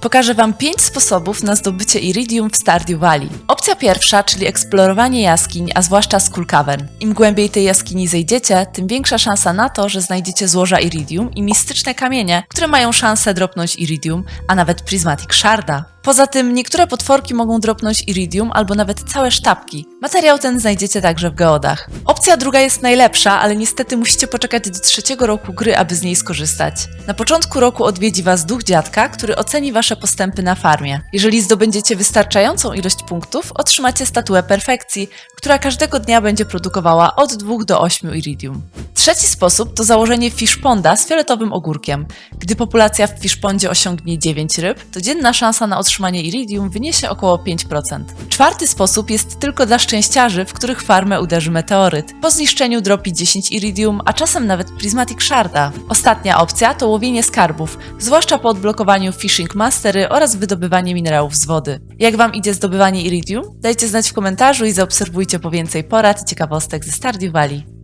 Pokażę Wam 5 sposobów na zdobycie iridium w Stardew Valley. Opcja pierwsza, czyli eksplorowanie jaskiń, a zwłaszcza Skull Cavern. Im głębiej tej jaskini zejdziecie, tym większa szansa na to, że znajdziecie złoża iridium i mistyczne kamienie, które mają szansę dropnąć iridium, a nawet prismatic sharda. Poza tym niektóre potworki mogą dropnąć iridium albo nawet całe sztabki. Materiał ten znajdziecie także w geodach. Opcja druga jest najlepsza, ale niestety musicie poczekać do trzeciego roku gry, aby z niej skorzystać. Na początku roku odwiedzi Was duch dziadka, który oceni Wasze postępy na farmie. Jeżeli zdobędziecie wystarczającą ilość punktów, otrzymacie statuę perfekcji, która każdego dnia będzie produkowała od 2 do 8 iridium. Trzeci sposób to założenie fishponda z fioletowym ogórkiem. Gdy populacja w fishpondzie osiągnie 9 ryb, to dzienna szansa na otrzymanie iridium wyniesie około 5%. Czwarty sposób jest tylko dla szczęściarzy, w których farmę uderzy meteoryt. Po zniszczeniu dropi 10 iridium, a czasem nawet prismatic sharda. Ostatnia opcja to łowienie skarbów, zwłaszcza po odblokowaniu Fishing Mastery oraz wydobywanie minerałów z wody. Jak Wam idzie zdobywanie iridium? Dajcie znać w komentarzu i zaobserwujcie po więcej porad i ciekawostek ze Stardew Valley.